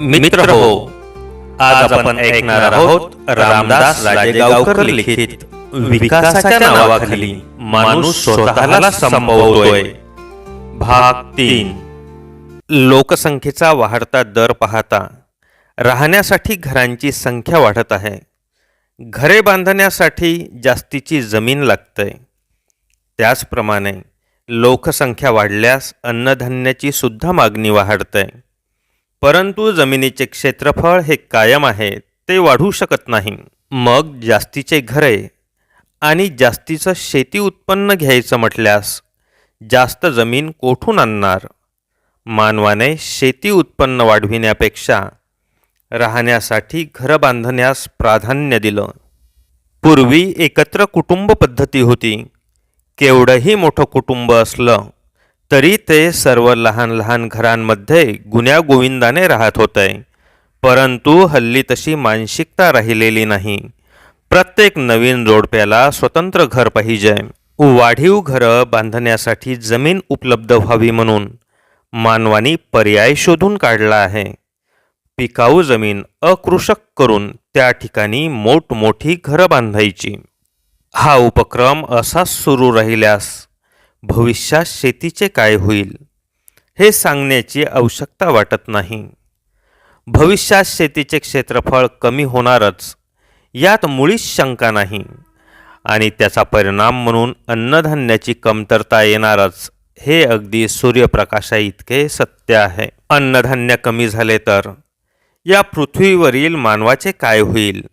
मित्र हो. आज आपण ऐकणार आहोत रामदास राजेगावकर लिखित विकासाच्या नावाखाली माणूस स्वतःला संभवतोय भाग तीन. लोकसंख्येचा वाढता दर पाहता राहण्यासाठी घरांची संख्या वाढत आहे. घरे बांधण्यासाठी जास्तीची जमीन लागते त्याचप्रमाणे लोकसंख्या वाढल्यास अन्नधान्याची सुद्धा मागणी वाढते परंतु जमिनीचे क्षेत्रफळ हे कायम आहे ते वाढू शकत नाही. मग जास्तीचे घरे आणि जास्तीचं शेती उत्पन्न घ्यायचं म्हटल्यास जास्त जमीन कोठून आणणार? मानवाने शेती उत्पन्न वाढविण्यापेक्षा राहण्यासाठी घरं बांधण्यास प्राधान्य दिलं. पूर्वी एकत्र कुटुंब पद्धती होती. केवढंही मोठं कुटुंब असलं तरी ते सर्व लहान लहान घरांमध्ये गुण्यागोविंदाने राहत होते. परंतु हल्ली तशी मानसिकता राहिलेली नाही. प्रत्येक नवीन जोडप्याला स्वतंत्र घर पाहिजे. वाढीव घरं बांधण्यासाठी जमीन उपलब्ध व्हावी म्हणून मानवानी पर्याय शोधून काढला आहे. पिकाऊ जमीन अकृषक करून त्या ठिकाणी मोठमोठी घरं बांधायची. हा उपक्रम असाच सुरू राहिल्यास भविष्यात शेतीचे काय होईल? हे सांगण्याची आवश्यकता वाटत नाही. भविष्यात शेतीचे क्षेत्रफळ कमी होणारच यात मुळीच शंका नाही आणि त्याचा परिणाम म्हणून अन्नधान्याची कमतरता येणारच हे अगदी सूर्यप्रकाशा इतके सत्य आहे. अन्नधान्य कमी झाले तर या पृथ्वीवरील मानवाचे काय होईल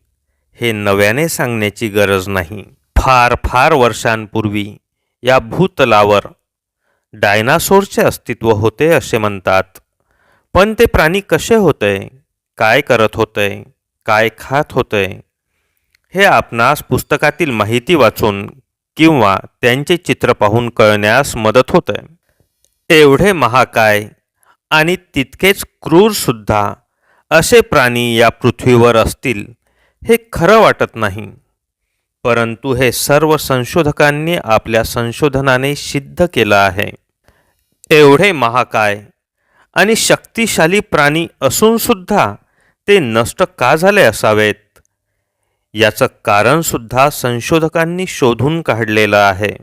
हे नव्याने सांगण्याची गरज नाही. फार फार वर्षांपूर्वी या भूतलावर. डायनासोरचे अस्तित्व होते असे म्हणतात. पण ते प्राणी कसे होते? काय करत होते? काय खात होते? हे आपणास पुस्तकातील माहिती वाचून किंवा त्यांचे चित्र पाहून कळण्यास मदत होते. एवढे महाकाय आणि तितकेच क्रूरसुद्धा असे प्राणी या पृथ्वीवर असतील हे खरं वाटत नाही. परंतु हे सर्व संशोधकांनी आपल्या संशोधनाने सिद्ध केलं आहे. एवढे महाकाय आणि शक्तिशाली प्राणी असूनसुद्धा ते नष्ट का झाले असावेत? याचं कारणसुद्धा संशोधकांनी शोधून काढलेलं आहे.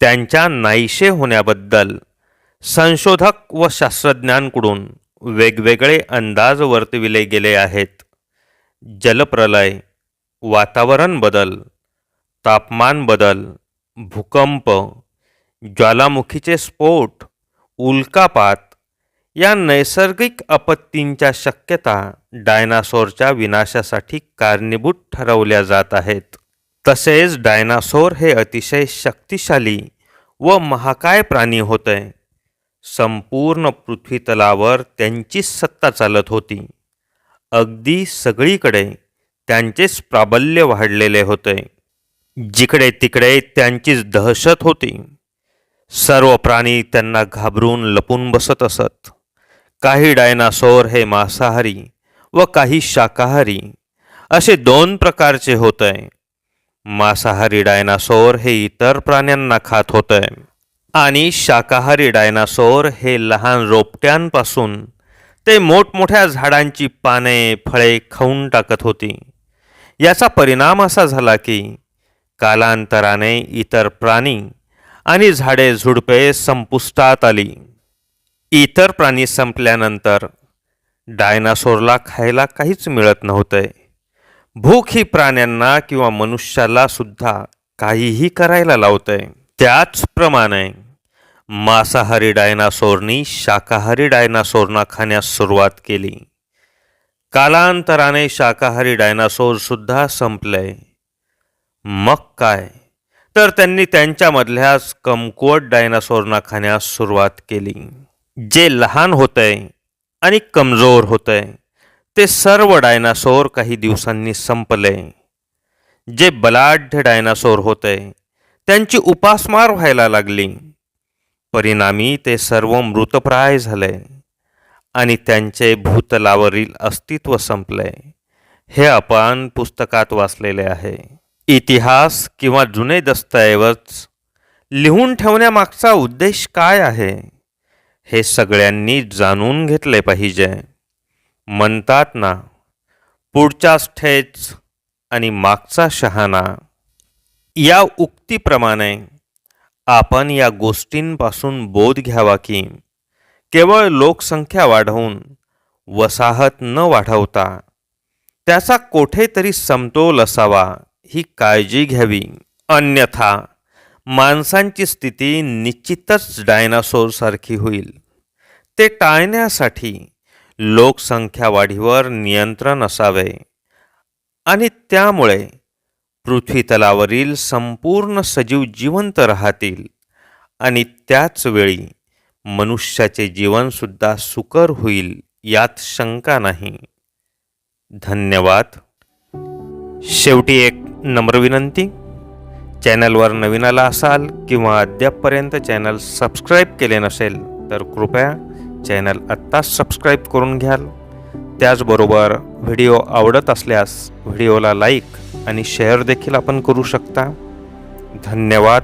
त्यांच्या नाहीशे होण्याबद्दल संशोधक व शास्त्रज्ञांकडून वेगवेगळे अंदाज वर्तविले गेले आहेत. जलप्रलय वातावरण बदल तापमान बदल भूकंप ज्वालामुखीचे स्फोट उल्कापात या नैसर्गिक आपत्तींच्या शक्यता डायनासोरच्या विनाशासाठी कारणीभूत ठरवल्या जात आहेत. तसेच डायनासोर हे अतिशय शक्तिशाली व महाकाय प्राणी होते. संपूर्ण पृथ्वीतलावर त्यांचीच सत्ता चालत होती. अगदी सगळीकडे त्यांचेच प्राबल्य वाढलेले होते. जिकडे तिकडे त्यांचीच दहशत होती. सर्व प्राणी त्यांना घाबरून लपून बसत असत. काही डायनासोर हे मांसाहारी व काही शाकाहारी असे दोन प्रकारचे होते मांसाहारी डायनासोर हे इतर प्राण्यांना खात होते आणि शाकाहारी डायनासोर हे लहान रोपट्यांपासून ते मोठमोठ्या झाडांची पाने फळे खाऊन टाकत होती. याचा परिणाम असा झाला की कालांतराने इतर प्राणी आणि झाडे झुडपे संपुष्टात आली. इतर प्राणी संपल्यानंतर डायनासोरला खायला काहीच मिळत नव्हते. भूक ही प्राण्यांना किंवा मनुष्याला सुद्धा काहीही करायला लावते. त्याचप्रमाणे मांसाहारी डायनासोरनी शाकाहारी डायनासोरना खाण्यास सुरुवात केली. कालांतराने शाकाहारी डायनासोर सुद्धा संपले. मग काय? तर त्यांनी त्यांच्यामधल्याच कमकुवत डायनासोरना खाण्यास सुरुवात केली. जे लहान होतंय आणि कमजोर होतंय ते सर्व डायनासोर काही दिवसांनी संपले. जे बलाढ्य डायनासोर होते त्यांची उपासमार व्हायला लागली. परिणामी ते सर्व मृतप्राय झाले आणि त्यांचे भूतलावरील अस्तित्व संपले. हे आपण पुस्तकात वाचलेले आहे. इतिहास किंवा जुने दस्तऐवज लिहून ठेवण्यामागचा उद्देश काय आहे? हे सगळ्यांनी जाणून घेतले पाहिजे. म्हणतात ना पुढच्या ठेच आणि मागचा शहाणा. या उक्तीप्रमाणे आपण या गोष्टींपासून बोध घ्यावा की केवळ लोकसंख्या वाढवून वसाहत न वाढवता त्याचा कोठेतरी समतोल असावा. ही काळजी घ्यावी. अन्यथा माणसांची स्थिती निश्चितच डायनासोरसारखी होईल. ते टाळण्यासाठी लोकसंख्या वाढीवर नियंत्रण असावे आणि त्यामुळे पृथ्वीतलावरील संपूर्ण सजीव जिवंत राहतील आणि त्याच वेळी मनुष्याचे जीवनसुद्धा सुकर होईल यात शंका नाही. धन्यवाद. शेवटी एक नम्र विनंती. चॅनलवर नवीन आला असाल किंवा अद्यापपर्यंत चॅनल सबस्क्राईब केले नसेल तर कृपया चॅनल आत्ताच सबस्क्राईब करून घ्याल. त्याचबरोबर व्हिडिओ आवडत असल्यास व्हिडिओला लाईक आणि शेअर देखील आपण करू शकता. धन्यवाद.